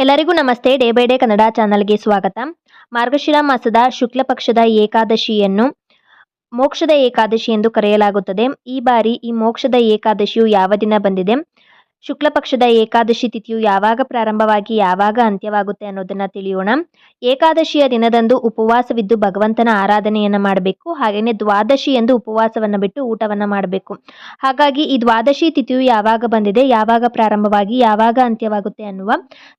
ಎಲ್ಲರಿಗೂ ನಮಸ್ತೆ. Day by day Kannada ಚಾನಲ್ಗೆ ಸ್ವಾಗತ. ಮಾರ್ಗಶಿರ ಮಾಸದ ಶುಕ್ಲ ಪಕ್ಷದ ಏಕಾದಶಿಯನ್ನು ಮೋಕ್ಷದ ಏಕಾದಶಿ ಎಂದು ಕರೆಯಲಾಗುತ್ತದೆ. ಈ ಬಾರಿ ಈ ಮೋಕ್ಷದ ಏಕಾದಶಿಯು ಯಾವ ದಿನ ಬಂದಿದೆ? ಶುಕ್ಲ ಪಕ್ಷದ ಏಕಾದಶಿ ತಿಥಿಯು ಯಾವಾಗ ಪ್ರಾರಂಭವಾಗಿ ಯಾವಾಗ ಅಂತ್ಯವಾಗುತ್ತೆ ಅನ್ನೋದನ್ನ ತಿಳಿಯೋಣ. ಏಕಾದಶಿಯ ದಿನದಂದು ಉಪವಾಸವಿದ್ದು ಭಗವಂತನ ಆರಾಧನೆಯನ್ನ ಮಾಡಬೇಕು. ಹಾಗೆಯೇ ದ್ವಾದಶಿ ಎಂದು ಉಪವಾಸವನ್ನ ಬಿಟ್ಟು ಊಟವನ್ನ ಮಾಡಬೇಕು. ಹಾಗಾಗಿ ಈ ದ್ವಾದಶಿ ತಿಥಿಯು ಯಾವಾಗ ಬಂದಿದೆ, ಯಾವಾಗ ಪ್ರಾರಂಭವಾಗಿ, ಯಾವಾಗ ಅಂತ್ಯವಾಗುತ್ತೆ ಅನ್ನುವ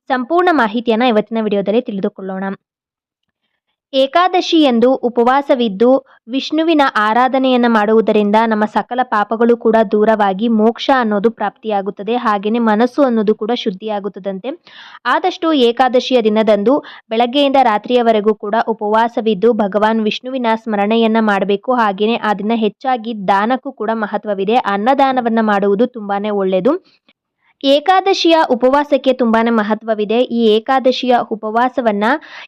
ಸಂಪೂರ್ಣ ಮಾಹಿತಿಯನ್ನ ಇವತ್ತಿನ ವಿಡಿಯೋದಲ್ಲಿ ತಿಳಿದುಕೊಳ್ಳೋಣ. ಏಕಾದಶಿ ಎಂದು ಉಪವಾಸವಿದ್ದು ವಿಷ್ಣುವಿನ ಆರಾಧನೆಯನ್ನು ಮಾಡುವುದರಿಂದ ನಮ್ಮ ಸಕಲ ಪಾಪಗಳು ಕೂಡ ದೂರವಾಗಿ ಮೋಕ್ಷ ಅನ್ನೋದು ಪ್ರಾಪ್ತಿಯಾಗುತ್ತದೆ. ಹಾಗೆಯೇ ಮನಸ್ಸು ಅನ್ನೋದು ಕೂಡ ಶುದ್ಧಿಯಾಗುತ್ತದಂತೆ. ಆದಷ್ಟು ಏಕಾದಶಿಯ ದಿನದಂದು ಬೆಳಗ್ಗೆಯಿಂದ ರಾತ್ರಿಯವರೆಗೂ ಕೂಡ ಉಪವಾಸವಿದ್ದು ಭಗವಾನ್ ವಿಷ್ಣುವಿನ ಸ್ಮರಣೆಯನ್ನ ಮಾಡಬೇಕು. ಹಾಗೆಯೇ ಆ ದಿನ ಹೆಚ್ಚಾಗಿ ದಾನಕ್ಕೂ ಕೂಡ ಮಹತ್ವವಿದೆ. ಅನ್ನದಾನವನ್ನ ಮಾಡುವುದು ತುಂಬಾನೇ ಒಳ್ಳೆಯದು. ಏಕಾದಶಿಯ ಉಪವಾಸಕ್ಕೆ ತುಂಬಾ ಮಹತ್ವವಿದೆ. ಈ ಏಕಾದಶಿಯ ಉಪವಾಸವನ್ನ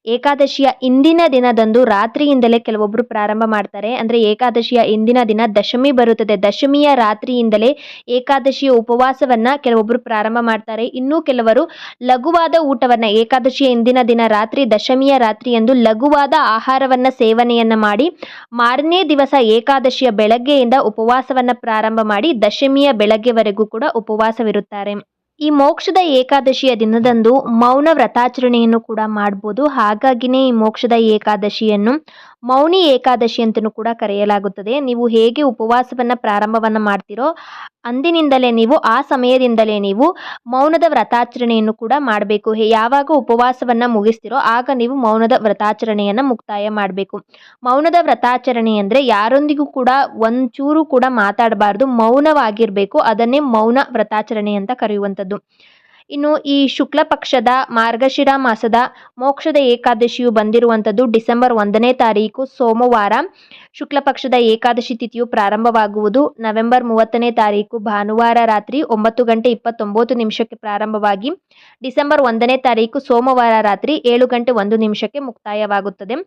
ಏಕಾದಶಿಯ ಇಂದಿನ ದಿನದಂದು ರಾತ್ರಿಯಿಂದಲೇ ಕೆಲವೊಬ್ಬರು ಪ್ರಾರಂಭ ಮಾಡ್ತಾರೆ. ಅಂದ್ರೆ ಏಕಾದಶಿಯ ಇಂದಿನ ದಿನ ದಶಮಿ ಬರುತ್ತದೆ. ದಶಮಿಯ ರಾತ್ರಿಯಿಂದಲೇ ಏಕಾದಶಿಯ ಉಪವಾಸವನ್ನ ಕೆಲವೊಬ್ಬರು ಪ್ರಾರಂಭ ಮಾಡ್ತಾರೆ. ಇನ್ನೂ ಕೆಲವರು ಲಘುವಾದ ಊಟವನ್ನ, ಏಕಾದಶಿಯ ಇಂದಿನ ದಿನ ರಾತ್ರಿ, ದಶಮಿಯ ರಾತ್ರಿ ಎಂದು ಲಘುವಾದ ಆಹಾರವನ್ನ, ಸೇವನೆಯನ್ನ ಮಾಡಿ ಮಾರನೇ ದಿವಸ ಏಕಾದಶಿಯ ಬೆಳಗ್ಗೆಯಿಂದ ಉಪವಾಸವನ್ನ ಪ್ರಾರಂಭ ಮಾಡಿ ದಶಮಿಯ ಬೆಳಗ್ಗೆವರೆಗೂ ಕೂಡ ಉಪವಾಸವಿರುತ್ತಾರೆ. ಈ ಮೋಕ್ಷದ ಏಕಾದಶಿಯ ದಿನದಂದು ಮೌನ ವ್ರತಾಚರಣೆಯನ್ನು ಕೂಡ ಮಾಡ್ಬೋದು. ಹಾಗಾಗಿನೇ ಈ ಮೋಕ್ಷದ ಏಕಾದಶಿಯನ್ನು ಮೌನಿ ಏಕಾದಶಿ ಅಂತಲೂ ಕೂಡ ಕರೆಯಲಾಗುತ್ತದೆ. ನೀವು ಹೇಗೆ ಉಪವಾಸವನ್ನು ಪ್ರಾರಂಭವನ್ನು ಮಾಡ್ತೀರೋ ಅಂದಿನಿಂದಲೇ ನೀವು, ಆ ಸಮಯದಿಂದಲೇ ನೀವು ಮೌನದ ವ್ರತಾಚರಣೆಯನ್ನು ಕೂಡ ಮಾಡಬೇಕು. ಯಾವಾಗ ಉಪವಾಸವನ್ನು ಮುಗಿಸ್ತಿರೋ ಆಗ ನೀವು ಮೌನದ ವ್ರತಾಚರಣೆಯನ್ನು ಮುಕ್ತಾಯ ಮಾಡಬೇಕು. ಮೌನದ ವ್ರತಾಚರಣೆ ಅಂದರೆ ಯಾರೊಂದಿಗೂ ಕೂಡ ಒಂಚೂರು ಕೂಡ ಮಾತಾಡಬಾರ್ದು. ಮೌನವಾಗಿರಬೇಕು. ಅದನ್ನೇ ಮೌನ ವ್ರತಾಚರಣೆ ಅಂತ ಕರೆಯುವಂಥದ್ದು. ಇನ್ನು ಈ ಶುಕ್ಲ ಪಕ್ಷದ ಮಾರ್ಗಶಿರ ಮಾಸದ ಮೋಕ್ಷದ ಏಕಾದಶಿಯು ಬಂದಿರುವಂಥದ್ದು ಡಿಸೆಂಬರ್ ಒಂದನೇ ತಾರೀಕು, ಸೋಮವಾರ. ಶುಕ್ಲ ಪಕ್ಷದ ಏಕಾದಶಿ ತಿಥಿಯು ಪ್ರಾರಂಭವಾಗುವುದು ನವೆಂಬರ್ ಮೂವತ್ತನೇ ತಾರೀಕು, ಭಾನುವಾರ ರಾತ್ರಿ ಒಂಬತ್ತು ಗಂಟೆ ಇಪ್ಪತ್ತೊಂಬತ್ತು ನಿಮಿಷಕ್ಕೆ ಪ್ರಾರಂಭವಾಗಿ ಡಿಸೆಂಬರ್ ಒಂದನೇ ತಾರೀಕು, ಸೋಮವಾರ ರಾತ್ರಿ ಏಳು ಗಂಟೆ ಒಂದು ನಿಮಿಷಕ್ಕೆ ಮುಕ್ತಾಯವಾಗುತ್ತದೆ.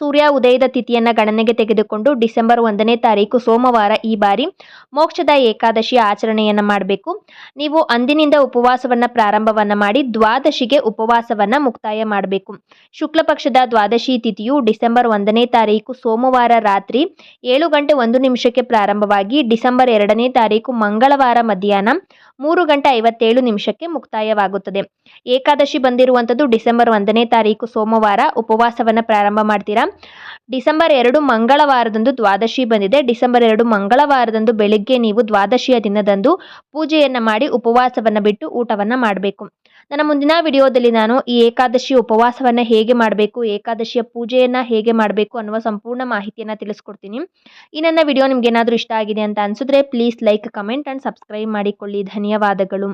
ಸೂರ್ಯ ಉದಯದ ತಿಥಿಯನ್ನ ಗಣನೆಗೆ ತೆಗೆದುಕೊಂಡು ಡಿಸೆಂಬರ್ ಒಂದನೇ ತಾರೀಕು ಸೋಮವಾರ ಈ ಬಾರಿ ಮೋಕ್ಷದ ಏಕಾದಶಿ ಆಚರಣೆಯನ್ನ ಮಾಡಬೇಕು. ನೀವು ಅಂದಿನಿಂದ ಉಪವಾಸವನ್ನ ಪ್ರಾರಂಭವನ್ನ ಮಾಡಿ ದ್ವಾದಶಿಗೆ ಉಪವಾಸವನ್ನ ಮುಕ್ತಾಯ ಮಾಡಬೇಕು. ಶುಕ್ಲ ಪಕ್ಷದ ದ್ವಾದಶಿ ತಿಥಿಯು ಡಿಸೆಂಬರ್ ಒಂದನೇ ತಾರೀಕು ಸೋಮವಾರ ರಾತ್ರಿ ಏಳು ಗಂಟೆ ಒಂದು ನಿಮಿಷಕ್ಕೆ ಪ್ರಾರಂಭವಾಗಿ ಡಿಸೆಂಬರ್ ಎರಡನೇ ತಾರೀಕು ಮಂಗಳವಾರ ಮಧ್ಯಾಹ್ನ ಮೂರು ಗಂಟೆ ಐವತ್ತೇಳು ನಿಮಿಷಕ್ಕೆ ಮುಕ್ತಾಯವಾಗುತ್ತದೆ. ಏಕಾದಶಿ ಬಂದಿರುವಂಥದ್ದು ಡಿಸೆಂಬರ್ ಒಂದನೇ ತಾರೀಕು ಸೋಮವಾರ ಉಪವಾಸವನ್ನು ಪ್ರಾರಂಭ ಮಾಡ್ತೀರಾ? ಡಿಸೆಂಬರ್ ಎರಡು ಮಂಗಳವಾರದಂದು ದ್ವಾದಶಿ ಬಂದಿದೆ. ಡಿಸೆಂಬರ್ ಎರಡು ಮಂಗಳವಾರದಂದು ಬೆಳಿಗ್ಗೆ ನೀವು ದ್ವಾದಶಿಯ ದಿನದಂದು ಪೂಜೆಯನ್ನು ಮಾಡಿ ಉಪವಾಸವನ್ನು ಬಿಟ್ಟು ಊಟವನ್ನು ಮಾಡಬೇಕು. ನನ್ನ ಮುಂದಿನ ವಿಡಿಯೋದಲ್ಲಿ ನಾನು ಈ ಏಕಾದಶಿ ಉಪವಾಸವನ್ನು ಹೇಗೆ ಮಾಡಬೇಕು, ಏಕಾದಶಿಯ ಪೂಜೆಯನ್ನು ಹೇಗೆ ಮಾಡಬೇಕು ಅನ್ನುವ ಸಂಪೂರ್ಣ ಮಾಹಿತಿಯನ್ನು ತಿಳಿಸ್ಕೊಡ್ತೀನಿ. ಈ ನನ್ನ ವಿಡಿಯೋ ನಿಮ್ಗೆ ಏನಾದರೂ ಇಷ್ಟ ಆಗಿದೆ ಅಂತ ಅನಿಸಿದ್ರೆ please like comment and subscribe ಮಾಡಿಕೊಳ್ಳಿ. ಧನ್ಯವಾದಗಳು.